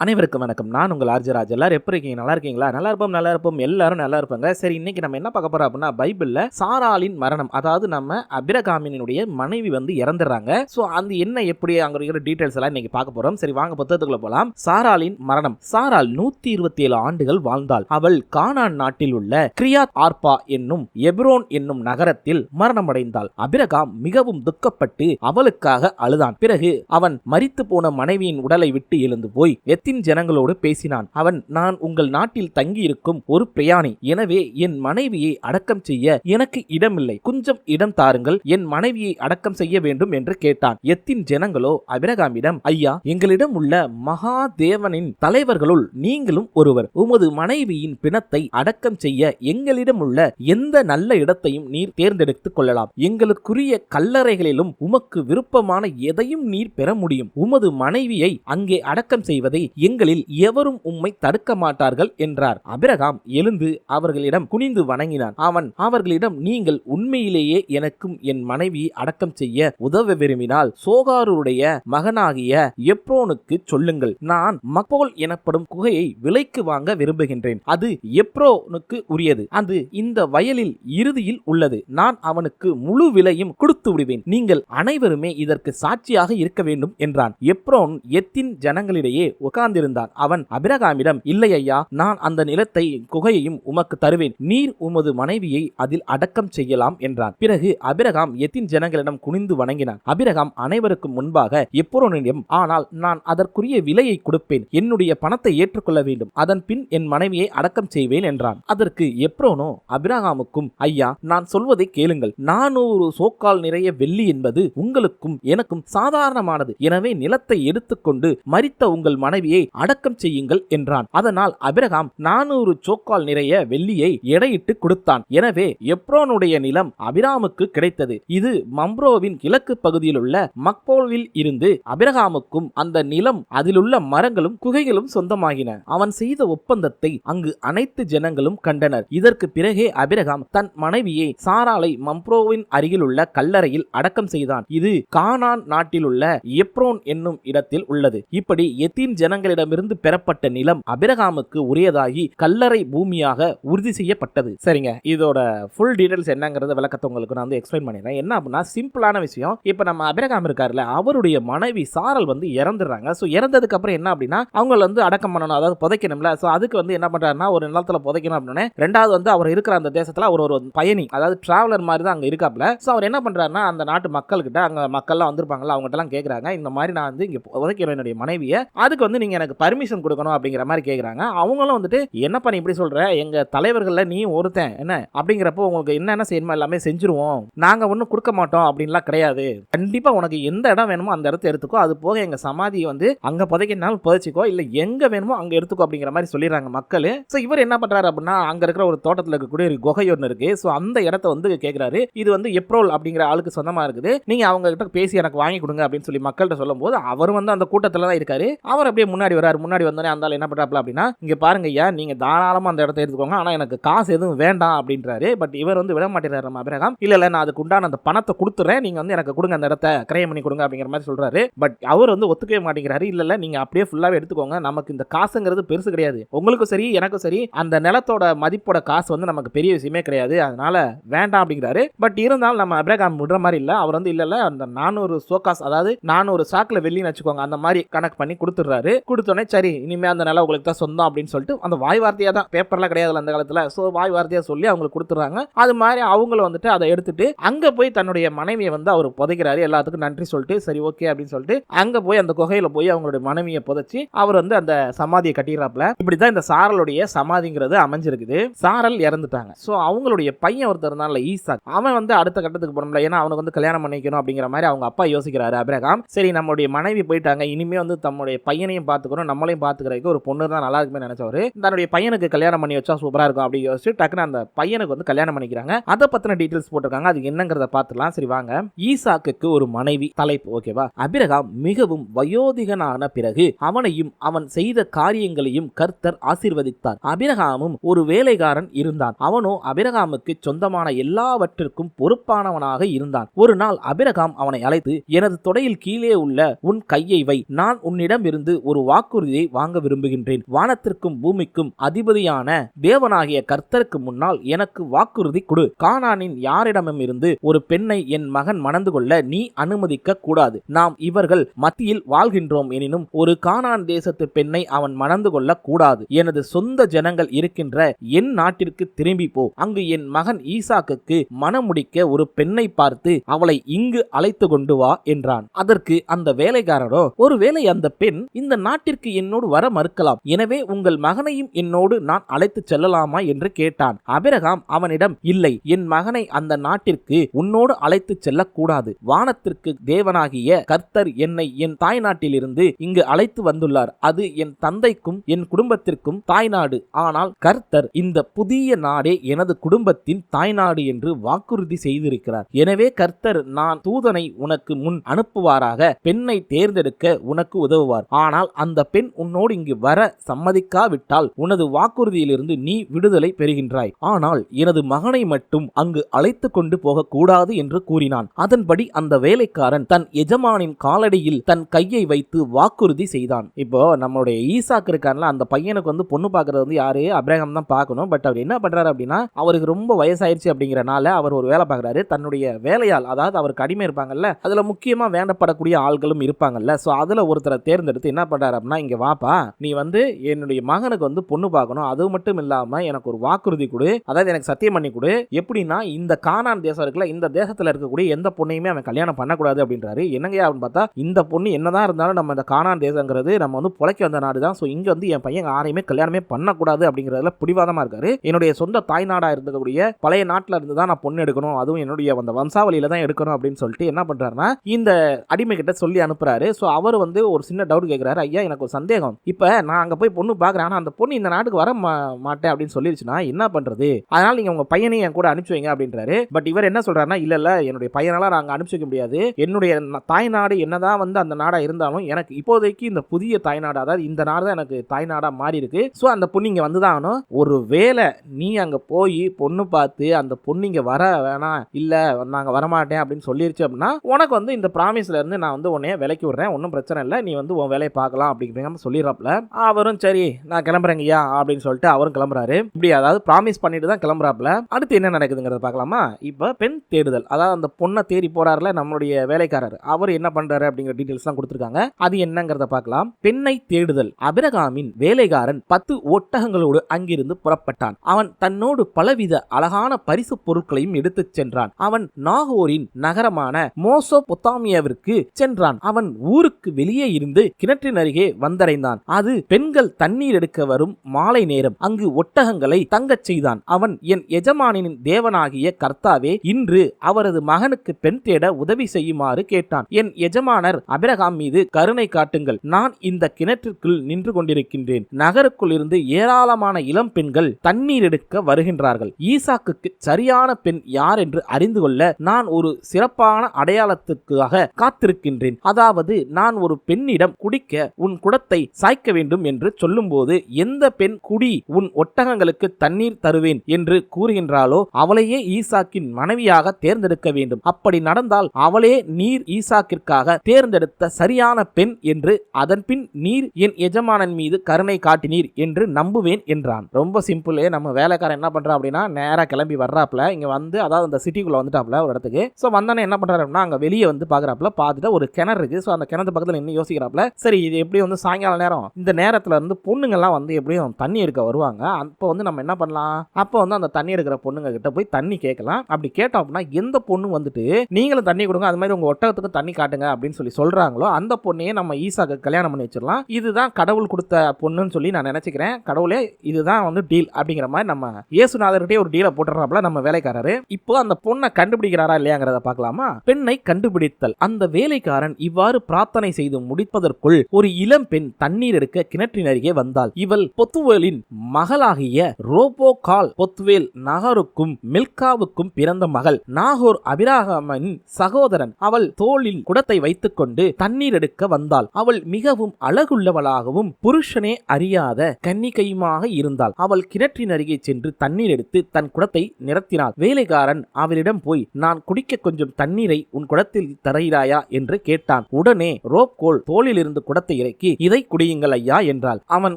அனைவருக்கும் வணக்கம். நான் உங்கள் ஆர்ஜராஜ் எல்லாரும் எப்படி இருக்கீங்க? நல்லா இருக்கீங்களா? நல்லா இருப்போம் நல்லா இருப்போம். எல்லாரும் நல்லா இருப்பாங்க. சரி இன்னைக்கு நம்ம என்ன பார்க்க போறோம் அப்படின்னா பைபிள்ல சாராலின் மரணம். அதாவது நம்ம அபிரகாமினுடைய மனைவி வந்து இறந்துடுறாங்க. ஸோ அந்த என்ன எப்படி அங்க இருக்கிற டீட்டெயில்ஸ் எல்லாம் இன்னைக்கு பார்க்க போறோம். சரி வாங்க புத்தகத்துக்குள்ள போலாம். சாராலின் மரணம். சாரால் நூத்தி இருபத்தி ஏழு ஆண்டுகள் வாழ்ந்தாள். அவள் கானான் நாட்டில் உள்ள கிரியாத் ஆர்பா என்னும் எப்ரோன் என்னும் நகரத்தில் மரணமடைந்தாள். அபிரகாம் மிகவும் துக்கப்பட்டு அவளுக்காக அழுதான். பிறகு அவன் மறித்து போன மனைவியின் உடலை விட்டு எழுந்து போய் எத்தின் ஜனங்களோடு பேசினான். அவன் நான் உங்கள் நாட்டில் தங்கியிருக்கும் ஒரு பிரயாணி. எனவே என் மனைவியை அடக்கம் செய்ய எனக்கு இடமில்லை. கொஞ்சம் இடம் தாருங்கள். என் மனைவியை அடக்கம் செய்ய வேண்டும் என்று கேட்டான். எத்தின் ஜனங்களோ? அபிரகாமிடம் ஐயா எங்களிடம் உள்ள மகா தேவனின் தலைவர்களுள் நீங்களும் ஒருவர். உமது மனைவியின் பிணத்தை அடக்கம் செய்ய எங்களிடம் உள்ள எந்த நல்ல இடத்தையும் நீர் தேர்ந்தெடுத்துக் கொள்ளலாம். எங்களுக்குரிய கல்லறைகளிலும் உமக்கு விருப்பமான எதையும் நீர் பெற முடியும். உமது மனைவியை அங்கே அடக்கம் செய்வதை எங்களில் எவரும் உம்மை தடுக்க மாட்டார்கள் என்றார். அபிரகாம் எழுந்து அவர்களிடம் குனிந்து வணங்கினான். அவன் அவர்களிடம் நீங்கள் உண்மையிலேயே எனக்கும் என் மனைவியை அடக்கம் செய்ய உதவ விரும்பினால் சோகாருடைய மகனாகிய எப்ரோனுக்கு சொல்லுங்கள். நான் மக்போல் எனப்படும் குகையை விலைக்கு வாங்க விரும்புகின்றேன். அது எப்ரோனுக்கு உரியது. அது இந்த வயலில் இறுதியில் உள்ளது. நான் அவனுக்கு முழு விலையும் கொடுத்து விடுவேன். நீங்கள் அனைவருமே இதற்கு சாட்சியாக இருக்க வேண்டும் என்றான். எப்ரோன் எத்தின் ஜனங்களிடையே உட்கார்ந்திருந்தான். அவன் அபிரகாமிடம் இல்லை ஐயா நான் அந்த நிலத்தை குகையையும் உமக்கு தருவேன். நீர் உமது மனைவியை அதில் அடக்கம் செய்யலாம் என்றான். பிறகு அபிரகாம் எத்தின் ஜனங்களிடம் குனிந்து வணங்கினான். அபிரகாம் அனைவருக்கும் முன்பாக எப்ரோனிடம் ஆனால் நான் அதற்குரிய விலையை கொடுப்பேன். என்னுடைய பணத்தை ஏற்றுக்கொள்ள வேண்டும். அதன் பின் என் மனைவியை அடக்கம் செய்வேன் என்றான். அதற்கு எப்ரோனோ அபிரகாமுக்கும் ஐயா நான் சொல்வதை கேளுங்கள். நானூறு சோக்கால் நிறைய வெள்ளி என்பது உங்களுக்கும் எனக்கும் சாதாரணமானது. எனவே நிலத்தை எடுத்துக்கொண்டு மறித்த உங்கள் மனைவியை அடக்கம் செய்யுங்கள் என்றான். அதனால் அபிரகாம் நானூறு சோக்கால் நிறைய வெள்ளியை எடையிட்டு கொடுத்தான். எனவே எப்ரோனுடைய நிலம் அபிராமுக்கு கிடைத்தது. இது மம்ப்ரோவின் கிழக்கு பகுதியில் உள்ள மக்போல்வில் இருந்து அபிரகாமுக்கும் அந்த நிலம் அதிலுள்ள மரங்களும் குகைகளும் சொந்தமாகின. அவன் செய்த ஒப்பந்தத்தை அங்கு அனைத்து ஜனங்களும் கண்டனர். இதற்கு பிறகே அபிரகாம் தன் மனைவியை சாராலை மம்ப்ரோவின் அருகிலுள்ள கல்லறையில் அடக்கம் செய்தான். இது கானான் நாட்டிலுள்ள எப்ரோன் என்னும் இடத்தில் உள்ளது. இப்படி எத்தீன் ஜனங்கள் ஜனங்களிடமிருந்து பெறப்பட்ட நிலம் அபிரகாமுக்கு உரியதாகி கல்லறை பூமியாக உறுதி செய்யப்பட்டது. சரிங்க. இதோட ஃபுல் டீடைல்ஸ் என்னங்கறத விளக்கத்தை உங்களுக்கு நான் வந்து எக்ஸ்பிளைன் பண்ணிடுறேன். என்ன அப்படின்னா சிம்பிளான விஷயம். இப்போ நம்ம அபிரகாம் இருக்காருல்ல அவருடைய மனைவி சாரல் வந்து இறந்துடுறாங்க. ஸோ இறந்ததுக்கு அப்புறம் என்ன அப்படின்னா அவங்கள வந்து அடக்கம் பண்ணணும் அதாவது புதைக்கணும்ல. ஸோ அதுக்கு வந்து என்ன பண்ணுறாருன்னா ஒரு நிலத்துல புதைக்கணும் அப்படின்னு ரெண்டாவது வந்து அவர் இருக்கிற அந்த தேசத்தில் அவர் ஒரு பயணி அதாவது டிராவலர் மாதிரி தான் அங்க இருக்காப்ல ஸோ அவர் என்ன பண்ணுறாருன்னா அந்த நாட்டு மக்கள்கிட்ட அங்க மக்கள்லாம் வந்திருப்பாங்களா அவங்ககிட்டலாம் எல்லாம் இந்த மாதிரி நான் வந்து இங்கே புதைக்கிறேன் என்னுடைய மனைவியை. அதுக்கு வந்து நீங்கள் எனக்கு பர்மிஷன் கொடுக்கணும் அப்படிங்கிற மாதிரி கேட்குறாங்க அவங்களும் வந்துட்டு என்னப்பா நீ இப்படி சொல்கிற எங்கள் தலைவர்களில் நீ ஒருத்தன். என்ன? அப்படிங்கிறப்போ உங்களுக்கு என்னென்ன செய்யணுமோ எல்லாமே செஞ்சுருவோம். நாங்கள் ஒன்றும் கொடுக்க மாட்டோம் அப்படின்லாம் கிடையாது. கண்டிப்பாக உனக்கு எந்த இடம் வேணுமோ அந்த இடத்த எடுத்துக்கோ. அது போக எங்கள் சமாதியை வந்து அங்கே புதைக்கினாலும் புதைச்சிக்கோ. இல்லை எங்கே வேணுமோ அங்கே எடுத்துக்கோ அப்படிங்கிற மாதிரி சொல்லிடுறாங்க மக்கள். ஸோ இவர் என்ன பண்ணுறாரு அப்படின்னா அங்கே இருக்கிற ஒரு தோட்டத்தில் இருக்கக்கூடிய ஒரு குகை ஒன்று இருக்கு. ஸோ அந்த இடத்த வந்து கேட்குறாரு இது வந்து எப்ரோல் அப்படிங்கிற ஆளுக்கு சொந்தமாக இருக்குது. நீங்கள் அவங்க கிட்ட பேசி எனக்கு வாங்கி கொடுங்க அப்படின்னு சொல்லி மக்கள்கிட்ட சொல்லும்போது அவர் வந்து அந்த கூட்டத்தில் தான் இருக்காரு. அவர் அப்படியே முன்னாடி வராரு முன்னாடி வந்தோடனே அந்த என்ன பண்ணுறப்ப அப்படின்னா இங்கே பாருங்க ஐயா நீங்கள் தாராளமாக அந்த இடத்த எடுத்துக்கோங்க. ஆனால் எனக்கு காசு எதுவும் வேண்டாம் அப்படின்றாரு. பட் இவர் வந்து விட மாட்டேறாரு நம்ம அபிரகாம் இல்லை இல்லை நான் அதுக்கு உண்டான அந்த பணத்தை கொடுத்துறேன். நீங்கள் வந்து எனக்கு கொடுங்க அந்த இடத்த. கிரையம் பண்ணி கொடுங்க அப்படிங்கிற மாதிரி சொல்கிறாரு பட் அவர் வந்து ஒத்துக்கவே மாட்டேங்கிறாரு. இல்லை இல்லை நீங்கள் அப்படியே ஃபுல்லாகவே எடுத்துக்கோங்க. நமக்கு இந்த காசுங்கிறது பெருசு கிடையாது. உங்களுக்கும் சரி எனக்கும் சரி அந்த நிலத்தோட மதிப்போட காசு வந்து நமக்கு பெரிய விஷயமே கிடையாது. அதனால வேண்டாம் அப்படிங்கிறாரு. பட் இருந்தாலும் நம்ம அபிரகாம் விடுற மாதிரி இல்லை. அவர் வந்து இல்லை இல்லை அந்த நானூறு சோகாஸ் அதாவது நானூறு சாக்கில் வெள்ளின்னு வச்சுக்கோங்க. அந்த மாதிரி கணக்கு பண்ணி கொடுத்துட்றாரு. கொடுத்தோன்னே சரி இனிமேல் அந்த நிலம் உங்களுக்கு தான் சொந்தம் அப்படின்னு சொல்லிட்டு அந்த வாய் வார்த்தையாக தான் பேப்பர்லாம் கிடையாது அந்த காலத்தில். ஸோ வாய் வார்த்தையாக சொல்லி அவங்களுக்கு கொடுத்துட்றாங்க அது மாதிரி அவங்களும் வந்துட்டு அதை எடுத்துட்டு அங்கே போய் தன்னுடைய மனைவியை வந்து அவர் புதைக்கிறாரு. எல்லாத்துக்கும் நன்றி சொல்லிட்டு சரி ஓகே அப்படின்னு சொல்லிட்டு அங்கே போய் அந்த குகையில் போய் அவங்களுடைய மனைவியை புதைச்சி அவர் வந்து அந்த சமாதியை கட்டிடுறாப்ல இப்படிதான் இந்த சாரலுடைய சமாதிங்கிறது அமைஞ்சிருக்குது. சாரல் இறந்துட்டாங்க. ஸோ அவங்களுடைய பையன் ஒருத்தர் இருந்தான்ல ஈசாக். அவன் வந்து அடுத்த கட்டத்துக்கு போகணும்ல. ஏன்னா அவனுக்கு வந்து கல்யாணம் பண்ணிக்கணும் அப்படிங்கிற மாதிரி அவங்க அப்பா யோசிக்கிறாரு அபிரகாம். சரி நம்மளுடைய மனைவி போயிட்டாங்க. இனிமே வந்து தம்முடைய பையனையும் பார்த்துக்கணும் நம்மளையும் பார்த்துக்கிறதுக்கு ஒரு பொண்ணு தான் நல்லா இருக்குமே நினைச்சவர். தன்னுடைய பையனுக்கு கல்யாணம் பண்ணி வச்சா சூப்பரா இருக்கும் அப்படி யோசிச்சு டக்குன்னு அந்த பையனுக்கு வந்து கல்யாணம் பண்ணிக்கிறாங்க. அதை பத்தின டீட்டெயில்ஸ் போட்டிருக்காங்க. அது என்னங்கிறத பார்த்துலாம் சரி வாங்க. ஈசாக்கு ஒரு மனைவி தலைப்பு ஓகேவா அபிரகாம் மிகவும் வயோதிகனான பிறகு அவனையும் அவன் செய்த காரியங்களையும் கர்த்தர் ஆசீர்வதித்தார். அபிரகாமும் ஒரு வேலைக்காரன் இருந்தான். அவனோ அபிரகாமுக்கு சொந்தமான எல்லாவற்றிற்கும் பொறுப்பானவனாக இருந்தான். ஒரு நாள் அபிரகாம் அவனை அழைத்து எனது தொடையில் கீழே உள்ள உன் கையை வை. நான் உன்னிடம் இருந்து ஒரு வாக்குறுதியை வாங்க விரும்புகின்றேன். வானத்திற்கும் பூமிக்கும் அதிபதியான தேவனாகிய கர்த்தருக்கு முன்னால் எனக்கு வாக்குறுதி கொடு. கானானின் யாரிடமும் இருந்து ஒரு பெண்ணை என் மகன் மணந்து கொள்ள நீ அனுமதிக்க கூடாது. நாம் இவர்கள் மத்தியில் வாழ்கின்றோம் எனினும் ஒரு கானான் தேசத்து பெண்ணை அவன் மணந்து கொள்ள கூடாது. எனது சொந்த ஜனங்கள் இருக்கின்ற என் நாட்டிற்கு திரும்பி போ. அங்கு என் மகன் ஈசாக்குக்கு மணமுடிக்க ஒரு பெண்ணை பார்த்து அவளை இங்கு அழைத்து கொண்டு வா என்றான். அதற்கு அந்த வேலைக்காரரோ ஒருவேளை அந்த பெண் இந்த நாட்டிற்கு என்னோடு வர மறுக்கலாம். எனவே உங்கள் மகனையும் என்னோடு நான் அழைத்து செல்லலாமா என்று கேட்டான். அபிரகாம் அவனிடம் இல்லை என் மகனை அந்த நாட்டிற்கு உன்னோடு அழைத்து செல்லக்கூடாது. வானத்திற்கு தேவனாகிய கர்த்தர் என்னை என் தாய் நாட்டிலிருந்து இங்கு அழைத்து வந்துள்ளார். அது என் தந்தைக்கும் என் குடும்பத்திற்கும் தாய்நாடு. ஆனால் கர்த்தர் இந்த புதிய நாடே எனது குடும்பத்தின் தாய்நாடு என்று வாக்குறுதி செய்திருக்கிறார். எனவே கர்த்தர் நான் தூதனை உனக்கு முன் அனுப்புவாராக. பெண்ணை தேர்ந்தெடுக்க உனக்கு உதவுவார். ஆனால் அந்த பெண் உன்னோடு இங்கு வர சம்மதிக்காவிட்டால் உனது வாக்குறுதியிலிருந்து நீ விடுதலை பெறுகின்றாய். ஆனால் எனது மகனை மட்டும் அங்கு அழைத்து கொண்டு போகக்கூடாது என்று கூறினான். அதன்படி அந்த வேலைக்காரன் தன் எஜமானின் காலடியில் தன் கையை வைத்து வாக்குறுதி செய்தான். இப்போ நம்மளுடைய ஈசாக்கு இருக்கான்ல அந்த பையனுக்கு வந்து பொண்ணு பார்க்கறது வந்து யாரு? அப்ரஹாம் தான் பார்க்கணும். பட் அவர் என்ன பண்றாரு அப்படின்னா அவருக்கு ரொம்ப வயசாயிருச்சு அப்படிங்கிறனால அவர் ஒரு வேலை பார்க்கறாரு. தன்னுடைய வேலையால் அதாவது அவருக்கு அடிமை இருப்பாங்கல்ல அதுல முக்கியமா வேண்டப்படக்கூடிய ஆள்களும் இருப்பாங்கல்ல. சோ அதுல ஒருத்தரை தேர்ந்தெடுத்து என்ன பண்றாரு அப்படின்னா இங்கே வாப்பா நீ வந்து என்னுடைய மகனுக்கு வந்து பொண்ணு பார்க்கணும். அது மட்டும் இல்லாமல் எனக்கு ஒரு வாக்குறுதி கொடு. அதாவது எனக்கு சத்தியம் பண்ணி கொடு. எப்படின்னா இந்த கானான் தேசம் இருக்குல்ல இந்த தேசத்தில் இருக்கக்கூடிய எந்த பொண்ணையுமே அவன் கல்யாணம் பண்ணக்கூடாது அப்படின்றாரு. என்னங்க அப்படின்னு பார்த்தா இந்த பொண்ணு என்னதான் இருந்தாலும் நம்ம இந்த கானான் தேசங்கிறது நம்ம வந்து புழைக்க வந்த நாடு தான். ஸோ இங்கே வந்து என் பையன் யாரையுமே கல்யாணமே பண்ணக்கூடாது அப்படிங்கிறதுல பிடிவாதமாக இருக்காரு. என்னுடைய சொந்த தாய்நாடாக இருக்கக்கூடிய பழைய நாட்டில் இருந்து தான் நான் பொண்ணு எடுக்கணும். அதுவும் என்னுடைய அந்த வம்சாவளியில தான் எடுக்கணும் அப்படின்னு சொல்லிட்டு என்ன பண்ணுறாருன்னா இந்த அடிமை கிட்ட சொல்லி அனுப்புறாரு. ஸோ அவர் வந்து ஒரு சின்ன டவுட் கேட்குறாரு ஐயா எனக்கு ஒரு சந்தேகம். இப்போ நான் அங்கே போய் பொண்ணு பார்க்குறேன் ஆனால் அந்த பொண்ணு இந்த நாட்டுக்கு வர மா- மாட்டேன் அப்படின்னு சொல்லிருச்சுன்னா என்ன பண்ணுறது அதனால் நீங்கள் உங்கள் பையனை என் கூட அனுப்பிச்சு வைங்க அப்படின்றாரு. பட் இவர் என்ன சொல்கிறாருன்னா இல்லை இல்லை என்னுடைய பையனால நாங்கள் அனுப்பிச்சு வைக்க முடியாது. என்னுடைய தாய்நாடு என்னதான் வந்து அந்த நாடாக இருந்தாலும் எனக்கு இப்போதைக்கு இந்த புதிய தாய்நாடு அதாவது இந்த நாடு தான் எனக்கு தாய்நாடாக மாறி இருக்கு. ஸோ அந்த பொண்ணு இங்கே வந்து தான் ஆகணும். ஒரு வேளை நீ அங்கே போய் பொண்ணு பார்த்து அந்த பொண்ணு இங்கே வர வேணாம் இல்லை நாங்கள் வரமாட்டேன் அப்படின்னு சொல்லிருச்சு அப்படின்னா உனக்கு வந்து இந்த ப்ராமிஸ்ல இருந்து நான் வந்து உன்னைய விலைக்கு விடுறேன். ஒன்றும் பிரச்சனை இல்லை. நீ வந்து உன் வேலையை பார்க்கலாம் அப்படிங்கிற மாதிரி சொல்லிடுறாப்ல அவரும் சரி நான் கிளம்புறேங்கய்யா அப்படின்னு சொல்லிட்டு அவரும் கிளம்புறாரு. இப்படி அதாவது ப்ராமிஸ் பண்ணிட்டு தான் கிளம்புறாப்ல அடுத்து என்ன நடக்குதுங்கிறத பார்க்கலாமா? இப்போ பெண் தேடுதல். அதாவது அந்த பொண்ணை தேடி போறாருல நம்மளுடைய வேலைக்காரர். அவர் என்ன பண்றாரு அப்படிங்கிற டீட்டெயில்ஸ் தான் கொடுத்துருக்காங்க. அது என்னங்கிறத பார்க்கலாம். பெண்ணை தேடுதல். அபிரகாமின் வேலைக்காரன் பத்து ஒட்டகங்களோடு அங்கிருந்து புறப்பட்டான். அவன் தன்னோடு பலவித அழகான பரிசு பொருட்களையும் எடுத்துச் சென்றான். அவன் நாகோரின் நகரமான மோசோ பொத்தாமியாவிற்கு சென்றான். அவன் ஊருக்கு வெளியே இருந்து கிணற்றின் அருகே வந்தடைந்தான். அது பெண்கள் தண்ணீர் எடுக்க வரும் மாலை நேரம். அங்கு ஒட்டகங்களை தங்கச் செய்தான். அவன் என் எஜமானின் தேவனாகிய கர்த்தாவே இன்று அவரது மகனுக்கு பெண் தேட உதவி செய்யுமாறு கேட்டான். என் எஜமானர் அபிரகாம் மீது கருணை காட்டுங்கள். நான் இந்த கிணற்றிற்குள் நின்று கொண்டிருக்கின்றேன். நகருக்குள் இருந்து ஏராளமான இளம் பெண்கள் தண்ணீர் எடுக்க வருகின்றார்கள். ஈசாக்குக்கு சரியான பெண் யார் என்று அறிந்து கொள்ள நான் ஒரு சிறப்பான அடையாளத்துக்காக காத்திருக்கின்றேன். அதாவது நான் ஒரு பெண்ணிடம் குடிக்க உன் குடத்தை சாய்க்க வேண்டும் என்று சொல்லும்போது எந்த பெண் குடி உன் ஒட்டகங்களுக்கு தண்ணீர் தருவேன்? என்று கூறுகின்றாளோ அவளையே ஈசாக்கின் மனைவியாக தேர்ந்தெடுக்க வேண்டும். அப்படி நடந்தால் அவளே நீர் ஈசாக்கிற்காக தேர்ந்தெடுத்த சரியான பெண் என்று அதன்பின் நீர் என் எஜமானன் மீது கருணை காட்டினீர் என்று நம்புவேன் என்றான். ரொம்ப சிம்பிளே நம்ம வேலைக்காரன் என்ன பண்றா அப்படின்னா நேரா கிளம்பி வர்றாப்ல இங்க வந்து அதாவது அந்த சிட்டிக்குள்ள வந்துட்டாப்ல ஒரு இடத்துக்கு. ஸோ வந்தானே என்ன பண்றாரு அப்படின்னா அங்க வெளியே வந்து பாக்குறாப்ல பார்த்துட்டு ஒரு கிணறு இருக்கு. ஸோ அந்த கிணத்து பக்கத்துல நின்று யோசிக்கிறாப்ல சரி இது எப்படி வந்து சாயங்கால நேரம் இந்த நேரத்தில் இருந்து பொண்ணுங்கள்லாம் வந்து எப்படியும் தண்ணி எடுக்க வருவாங்க. அப்போ வந்து நம்ம என்ன பண்ணலாம்? அப்போ வந்து அந்த தண்ணி எடுக்கிற பொண்ணுங்க கிட்ட போய் தண்ணி கேட்கலாம். அப்படி கேட்டோம் அப்படின்னா எந்த பொண்ணு வந்துட்டு நீங்களும் தண்ணி கொடுங்க அது மாதிரி உங்க ஒட்டகத்துக்கு தண்ணி காட்டுங்க அப்படின்னு சொல்லி சொல்றாங்களோ அந்த பொண்ணையே நம்ம ஈசாக்கு கல்யாணம் பண்ணி வச்சிடலாம். இதுதான் கடவுள் கொடுத்த பொண்ணுன்னு சொல்லி நான் நினைச்சுக்கிறேன். கடவுளே இதுதான் வந்து டீல் அப்படிங்கிற மாதிரி நம்ம இயேசுநாதர்கிட்டே ஒரு டீலை போட்டுறாப்ல நம்ம வேலைக்காரரு. இப்போ அந்த பொண்ணை கண்டுபிடிக்கிறாரா இல்லையாங்கிறத பார்க்கலாமா? பெண்ணை கண்டுபிடித்தல். அந்த வேலைக்காரன் இவ்வாறு பிரார்த்தனை செய்து முடிப்பதற்குள் ஒரு இளம் பெண் தண்ணீர் எடுக்க கிணற்றின் அருகே வந்தாள். இவள் பொத்துவேலின் மகளாகிய ரோபோ கால் பொத்துவேல் நகருக்கும் மில்காவுக்கும் பிறந்த மகள் நாகூர் அபிராகமன் சகோதரன். அவள் தோளில் குடத்தை வைத்துக்கொண்டு தண்ணீர் எடுக்க வந்தாள். அவள் மிகவும் அழகுள்ளவளாகவும் புருஷனே அறியாத கன்னிகையுமாக இருந்தாள். அவள் கிணற்றின் அருகே சென்று தண்ணீர் எடுத்து தன் குடத்தை நிரத்தினாள். வேலைக்காரன் அவளிடம் போய் நான் குடிக்க கொஞ்சம் தண்ணீரை உன் குடத்தில் தரையிறாயா என்று கேட்டான். உடனே ரோப்கோல் தோளிலிருந்து குடத்தை இறக்கி இதை குடியுங்கள் ஐயா என்றாள். அவன்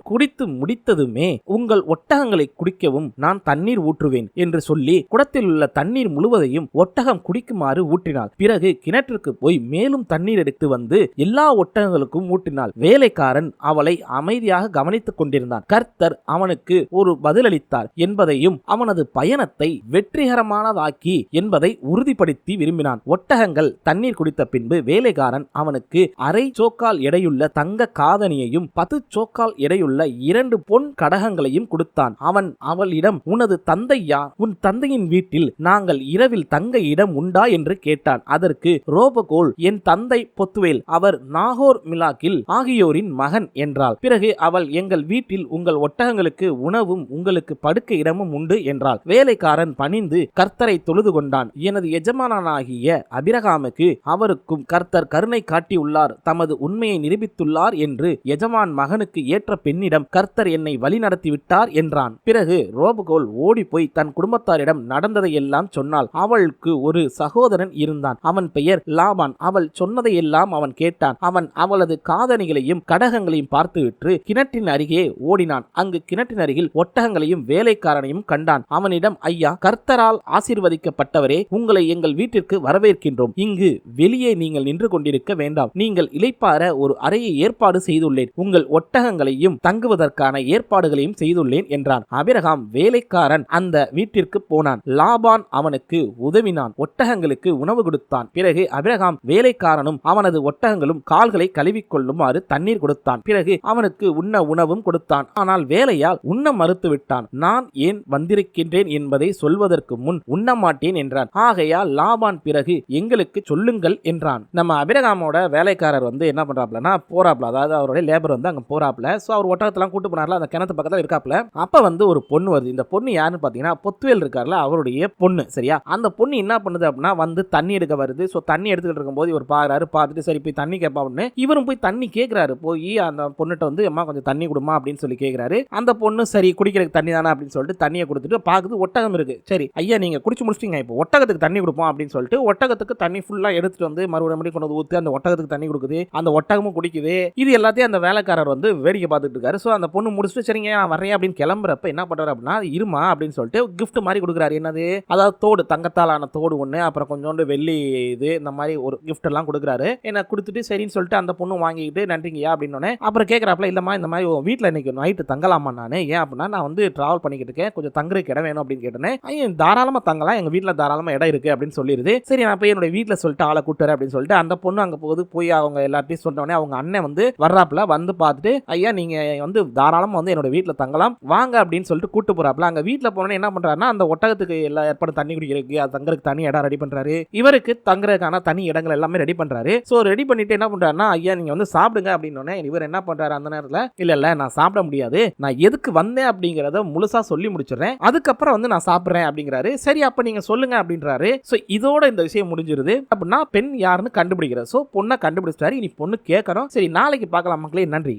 குடித்து முடித்ததுமே உங்கள் ஒட்டகங்களை குடிக்கவும் நான் தண்ணீர் ஊற்றுவேன் என்று சொல்லி குடத்தில் உள்ள தண்ணீர் முழுவதையும் ஒட்டகம் குடிக்குமாறு ஊற்றினாள். பிறகு கிணற்றுக்கு போய் மேலும் தண்ணீர் எடுத்து வந்து எல்லா ஒட்டகங்களுக்கும் ஊற்றினாள். வேலைக்காரன் அவளை அமைதியாக கவனித்துக் கொண்டிருந்தான். கர்த்தர் அவனுக்கு ஒரு பதிலளித்தார் என்பதையும் அவனது பயணத்தை வெற்றிகரமானதாக்கி என்பதை உறுதிப்படுத்தி விரும்பினான். ஒட்டகங்கள் தண்ணீர் குடித்த பின்பு வேலைக்காரன் அவனுக்கு அரை சோக்கால் எடையுள்ள தங்க காதணியையும் பத்து சோக்கால் எடையுள்ள இரண்டு பொன் கடகங்களையும் கொடுத்தான். அவன் அவளிடம் உனது தந்தையா? உன் தந்தையின் வீட்டில் நாங்கள் இரவில் தங்க இடம் உண்டா? என்று கேட்டான். அதற்கு ரோபகோல் என் தந்தை பொத்துவேல் அவர் நாகோர் மிலாக்கில் ஆகியோரின் மகன் என்றாள். பிறகு அவள் எங்கள் வீட்டில் உங்கள் ஒட்டகங்களுக்கு உணவும் உங்களுக்கு படுக்க இடமும் உண்டு என்றாள். வேலைக்காரன் பணிந்து கர்த்தரை தொழுது கொண்டான். எனது எஜமானனாகிய அபிரகாமுக்கு அவருக்கும் கர்த்தர் கருணை காட்டியுள்ளார். தமது உண்மையை நிரூபித்துள்ளார் என்று எஜமான் மகனுக்கு ஏற்ற பெண்ணிடம் கர்த்தர் என்னை வழிநடத்தி விட்டார் என்றான். பிறகு ரோபகோல் ஓடிப்போய் தன் குடும்பத்தாரிடம் நடந்ததையெல்லாம் சொன்னாள். அவளுக்கு ஒரு சகோதரன் இருந்தான். அவன் பெயர் லாபான். அவள் சொன்னதையெல்லாம் அவன் கேட்டான். அவன் அவளது காதணிகளையும் கடகங்களையும் பார்த்துவிட்டு கிணற்றின் அருகே ஓடினான். அங்கு கிணற்றின் அருகில் ஒட்டகங்களையும் வேலைக்காரனையும் கண்டான். அவனிடம் ஐயா கர்த்தரால் ஆசீர்வதிக்கப்பட்டவரே உங்களை எங்கள் வீட்டிற்கு வரவேற்கின்றோம். இங்கு வெளியே நீங்கள் நின்று கொண்டிருக்க வேண்டாம். நீங்கள் இளைப்பாற ஒரு அறையை ஏற்பாடு செய்துள்ளேன். உங்கள் ஒட்டகங்களையும் தங்குவதற்கான ஏற்பாடுகளையும் செய்துள்ளேன் என்றான். அபிரகாம் வேலைக்காரன் அந்த வீட்டிற்கு போனான். லாபான் அவனுக்கு உதவினான். ஒட்டகங்களுக்கு உணவு கொடுத்தான். பிறகு அபிரகாம் வேலைக்காரனும் அவனது ஒட்டகங்களும் கால்களை கழுவிக்கொள்ளுமாறு தண்ணீர் கொடுத்தான். பிறகு அவனுக்கு உண்ண உணவும் கொடுத்தான். ஆனால் வேலையால் உண்ண மறுத்து விட்டான். நான் ஏன் வந்திருக்கின்றேன் என்பதை சொல்வதற்கு முன் உண்ணமாட்டேன் என்றான். ஆகையால் லாபான் பிறகு எங்களுக்கு சொல்லுங்கள் என்றான். நம்ம அபிரகாமோட வேலைக்காரர் வந்து என்ன பண்றாப்லனா போறாப்ல அதாவது அவருடைய லேபர் வந்து அங்கே போறாப்ல ஸோ அவர் ஒட்டகத்தெல்லாம் கூட்டு போனார்ல அந்த கிணத்து பக்கத்தில் இருக்காப்புல. அப்போ வந்து ஒரு பொண்ணு வருது. இந்த பொண்ணு யாருன்னு பார்த்தீங்கன்னா பொத்துவேல் இருக்கார்ல அவருடைய பொண்ணு. சரியா? அந்த பொண்ணு என்ன பண்ணுது அப்படின்னா வந்து தண்ணி எடுக்க வருது. ஸோ தண்ணி எடுத்துக்கிட்டு இருக்கும்போது இவர் பாக்குறாரு பார்த்துட்டு சரி போய் தண்ணி கேட்பா அப்படின்னு. இவரும் போய் தண்ணி கேட்குறாரு போய் அந்த பொண்ணுகிட்ட வந்து அம்மா கொஞ்சம் தண்ணி கொடுமா அப்படின்னு சொல்லி கேட்குறாரு அந்த பொண்ணு சரி குடிக்கிறதுக்கு தண்ணி தானே அப்படின்னு சொல்லிட்டு தண்ணியை கொடுத்துட்டு பார்க்குது ஒட்டகம் இருக்கு. சரி ஐயா நீங்கள் குடிச்சு முடிச்சிட்டீங்க. இப்போ ஒட்டகத்துக்கு தண்ணி கொடுப்போம் அப்படின்னு சொல்லிட்டு ஒட்டகத்துக்கு தண்ணி ஃபுல்லாக எடுத்துட்டு வந்து மறுபடியும் கொண்டு வந்து ஊற்றி அந்த ஒட்டகத்துக்கு தண்ணி கொடுக்குது. அந்த ஒட்டகமும் குடிக்குது. இது எல்லாத்தையும் அந்த வேலைக்காரர் வந்து வேடிக்கை பார்த்துட்டு இருக்காரு. ஸோ அந்த பொண்ணு முடிச்சுட்டு சரிங்க நான் வரேன் அப்படின்னு கிளம்புறப்ப என்ன பண்றாரு அப்படின்னா இருமா அப்படின்னு சொல்லிட்டு கிஃப்ட் மாதிரி கொடுக்குறாரு. என்னது? அதாவது தோடு தங்கத்தால் ஆன தோடு ஒன்று அப்புறம் கொஞ்சோண்டு வெள்ளி இது இந்த மாதிரி ஒரு கிஃப்ட் எல்லாம் கொடுக்குறாரு. என்ன கொடுத்துட்டு சரின்னு சொல்லிட்டு அந்த பொண்ணு வாங்கிக்கிட்டு நன்றிங்கய்யா அப்படின்னு அப்புறம் கேட்குறாப்புல இல்லைம்மா இந்த மாதிரி வீட்டில் இன்னைக்கு நைட்டு தங்கலாமா நான்? ஏன் அப்படின்னா நான் வந்து டிராவல் பண்ணிக்கிட்டு இருக்கேன். கொஞ்சம் தங்குறதுக்கு இடம் வேணும் அப்படின்னு கேட்டேன் தாராளமாக தங்கலாம். எங்கள் வீட்டில் தாராளமாக இடம் இருக்குது அப்படின்னு சொல்லிடுது சரி நான் போய் என்னோட வீட்டில் சொல்லிட்டு ஆளை கூட்டுறேன் அப்படின்னு சொல்லிட்டு அந்த பொண்ணு அங்கே போது போய் அவங்க எல்லாத்தையும் சொன்னோடனே அவங்க அண்ணன் வந்து வர்றாப்புல வந்து பார்த்துட்டு ஐயா நீங்க வந்து தாராளமாக வந்து என்னோட வீட்டில் தங்கலாம். வாங்க அப்படின்னு சொல்லிட்டு கூட்டு போறாப்புல. அங்கே வீட்டில் போனோன்னே என்ன பண்றாருன்னா அந்த ஒட்டகத்துக்கு எல்லா ஏற்பாடு தண்ணி குடிக்கிறதுக்கு அது தங்குறதுக்கு தனி இடம் ரெடி பண்றாரு. இவருக்கு தங்குறதுக்கான தனி இடங்கள் எல்லாமே ரெடி பண்றாரு. ஸோ ரெடி பண்ணிட்டு என்ன பண்றாருன்னா ஐயா நீங்க வந்து சாப்பிடுங்க அப்படின்னு இவர் என்ன பண்றாரு அந்த நேரத்தில் இல்ல இல்ல நான் சாப்பிட முடியாது. நான் எதுக்கு வந்தேன் அப்படிங்கிறத முழுசா சொல்லி முடிச்சிடுறேன். அதுக்கப்புறம் வந்து நான் சாப்பிட்றேன் அப்படிங்கிறாரு. சரி அப்ப நீங்க சொல்லுங்க அப்படின்றாரு. ஸோ இதோட இந்த விஷயம் முடிஞ்சிருது. அப்படின்னா பெண் யாருன்னு கண்டுபிடிக்கிறார். ஸோ பொண்ணை கண்டுபிடிச்சிட்டாரு. இனி பொண்ணு கேட்கணும். சரி நாளைக்கு நாளைக்கு பார்க்கலாம் மக்களே நன்றி.